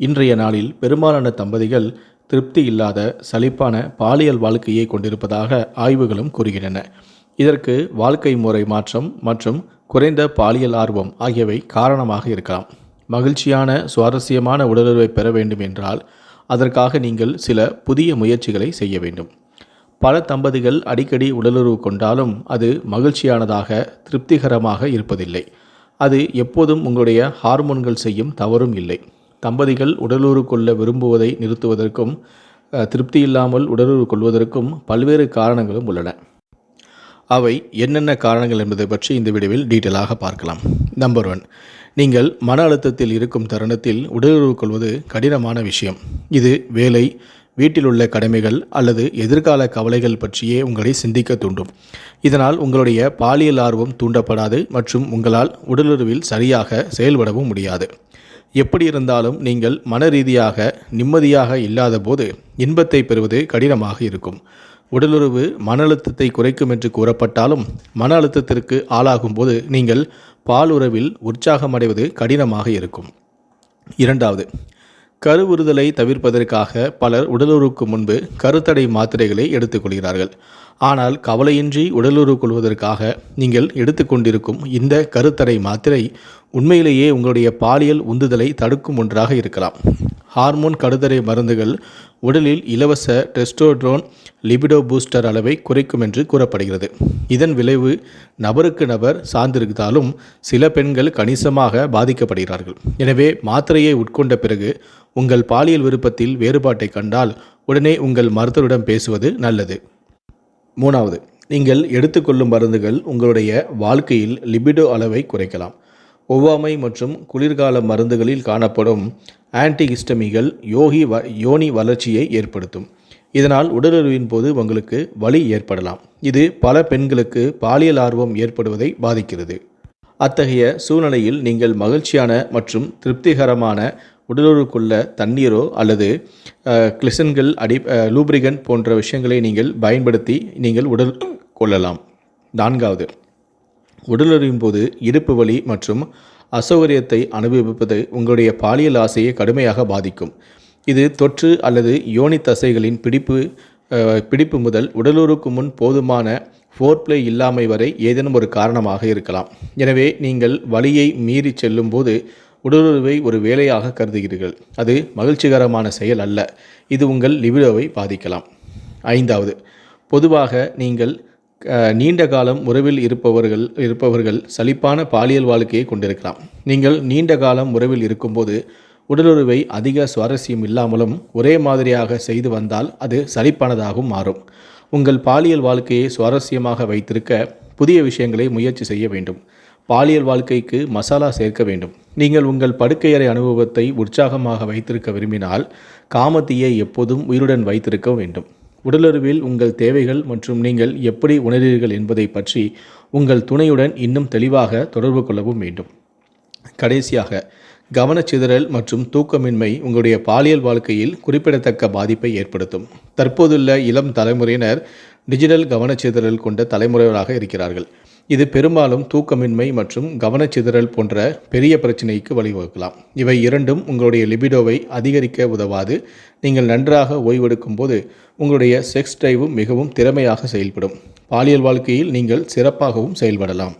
இன்றைய நாளில் பெரும்பாலான தம்பதிகள் திருப்தி இல்லாத சலிப்பான பாலியல் வாழ்க்கையை கொண்டிருப்பதாக ஆய்வுகளும் கூறுகின்றன. இதற்கு வாழ்க்கை முறை மாற்றம் மற்றும் குறைந்த பாலியல் ஆர்வம் ஆகியவை காரணமாக இருக்கலாம். மகிழ்ச்சியான சுவாரஸ்யமான உடலுறவை பெற வேண்டும் என்றால் அதற்காக நீங்கள் சில புதிய முயற்சிகளை செய்ய வேண்டும். பல தம்பதிகள் அடிக்கடி உடலுறவு கொண்டாலும் அது மகிழ்ச்சியானதாக திருப்திகரமாக இருப்பதில்லை. அது எப்போதும் உங்களுடைய ஹார்மோன்கள் செய்யும் தவறும் இல்லை. தம்பதிகள் உடலுறு கொள்ள விரும்புவதை நிறுத்துவதற்கும் திருப்தி இல்லாமல் உடலுறு கொள்வதற்கும் பல்வேறு காரணங்களும் உள்ளன. அவை என்னென்ன காரணங்கள் என்பதை பற்றி இந்த வீடியோவில் டீட்டெயிலாக பார்க்கலாம். நம்பர் ஒன் நீங்கள் மன அழுத்தத்தில் இருக்கும் தருணத்தில் உடலுறவு கொள்வது கடினமான விஷயம். இது வேலை வீட்டில் உள்ள கடமைகள் அல்லது எதிர்கால கவலைகள் பற்றியே உங்களை சிந்திக்க தூண்டும். இதனால் உங்களுடைய பாலியல் ஆர்வம் தூண்டப்படாது மற்றும் உங்களால் உடலுறவில் சரியாக செயல்படவும் முடியாது. எப்படி இருந்தாலும் நீங்கள் மன ரீதியாக நிம்மதியாக இல்லாத போது இன்பத்தை பெறுவது கடினமாக இருக்கும். உடலுறவு மன அழுத்தத்தை குறைக்கும் என்று கூறப்பட்டாலும் மன அழுத்தத்திற்கு ஆளாகும் போது நீங்கள் பால் உறவில் உற்சாகமடைவது கடினமாக இருக்கும். இரண்டாவது கருவுறுதலை தவிர்ப்பதற்காக பலர் உடலுறவுக்கு முன்பு கருத்தடை மாத்திரைகளை எடுத்துக்கொள்கிறார்கள். ஆனால் கவலையின்றி உடலுறவு கொள்வதற்காக நீங்கள் எடுத்துக்கொண்டிருக்கும் இந்த கருத்தடை மாத்திரை உண்மையிலேயே உங்களுடைய பாலியல் உந்துதலை தடுக்கும் ஒன்றாக இருக்கலாம். ஹார்மோன் கருத்தடை மருந்துகள் உடலில் இலவச டெஸ்டோட்ரோன் லிபிடோ பூஸ்டர் அளவை குறைக்கும் என்று கூறப்படுகிறது. இதன் விளைவு நபருக்கு நபர் சார்ந்திருந்தாலும் சில பெண்கள் கணிசமாக பாதிக்கப்படுகிறார்கள். எனவே மாத்திரையை உட்கொண்ட பிறகு உங்கள் பாலியல் விருப்பத்தில் வேறுபாட்டை கண்டால் உடனே உங்கள் மருத்துவரிடம் பேசுவது நல்லது. மூணாவது நீங்கள் எடுத்துக்கொள்ளும் மருந்துகள் உங்களுடைய வாழ்க்கையில் லிபிடோ அளவை குறைக்கலாம். ஒவ்வாமை மற்றும் குளிர்கால மருந்துகளில் காணப்படும் ஆன்டிஹிஸ்டமிகள் யோகி வ யோனி வளர்ச்சியை ஏற்படுத்தும். இதனால் உடலுறவின் போது உங்களுக்கு வலி ஏற்படலாம். இது பல பெண்களுக்கு பாலியல் ஆர்வம் ஏற்படுவதை பாதிக்கிறது. அத்தகைய சூழ்நிலையில் நீங்கள் மகிழ்ச்சியான மற்றும் திருப்திகரமான உடலுக்குள்ள தண்ணீரோ அல்லது கிளிசன்கள் அடி லூப்ரிகன் போன்ற விஷயங்களை நீங்கள் பயன்படுத்தி நீங்கள் உடல் கொள்ளலாம். நான்காவது உடலுறவின் போது இடுப்பு வலி மற்றும் அசௌகரியத்தை அனுபவிப்பது உங்களுடைய பாலியல் ஆசையை கடுமையாக பாதிக்கும். இது தொற்று அல்லது யோனி தசைகளின் பிடிப்பு பிடிப்பு முதல் உடலுறுக்கு முன் போதுமான ஃபோர்ப்ளே இல்லாமை வரை ஏதேனும் ஒரு காரணமாக இருக்கலாம். எனவே நீங்கள் வலியை மீறி செல்லும்போது உடலுறவை ஒரு வேலையாக கருதுகிறீர்கள். அது மகிழ்ச்சிகரமான செயல் அல்ல. இது உங்கள் லிபிடோவை பாதிக்கலாம். ஐந்தாவது பொதுவாக நீங்கள் நீண்ட காலம் உறவில் இருப்பவர்கள் இருப்பவர்கள் சலிப்பான பாலியல் வாழ்க்கையை கொண்டிருக்கலாம். நீங்கள் நீண்ட காலம் உறவில் இருக்கும்போது உடலுறவை அதிக சுவாரஸ்யம் இல்லாமலும் ஒரே மாதிரியாக செய்து வந்தால் அது சலிப்பானதாகவும் மாறும். உங்கள் பாலியல் வாழ்க்கையை சுவாரஸ்யமாக வைத்திருக்க புதிய விஷயங்களை முயற்சி செய்ய வேண்டும். பாலியல் வாழ்க்கைக்கு மசாலா சேர்க்க வேண்டும். நீங்கள் உங்கள் படுக்கையறை அனுபவத்தை உற்சாகமாக வைத்திருக்க விரும்பினால் காமத்தியை எப்போதும் உயிருடன் வைத்திருக்க வேண்டும். உடலுறவில் உங்கள் தேவைகள் மற்றும் நீங்கள் எப்படி உணர்கிறீர்கள் என்பதை பற்றி உங்கள் துணையுடன் இன்னும் தெளிவாக தொடர்பு கொள்ளவும் வேண்டும். கடைசியாக கவனச்சிதறல் மற்றும் தூக்கமின்மை உங்களுடைய பாலியல் வாழ்க்கையில் குறிப்பிடத்தக்க பாதிப்பை ஏற்படுத்தும். தற்போதுள்ள இளம் தலைமுறையினர் டிஜிட்டல் கவனச்சிதறல் கொண்ட தலைமுறையராக இருக்கிறார்கள். இது பெரும்பாலும் தூக்கமின்மை மற்றும் கவனச்சிதறல் போன்ற பெரிய பிரச்சனைக்கு வழிவகுக்கலாம். இவை இரண்டும் உங்களுடைய லிபிடோவை அதிகரிக்க உதவாது. நீங்கள் நன்றாக ஓய்வெடுக்கும் போது உங்களுடைய செக்ஸ் டிரைவும் மிகவும் திறமையாக செயல்படும். பாலியல் வாழ்க்கையில் நீங்கள் சிறப்பாகவும் செயல்படலாம்.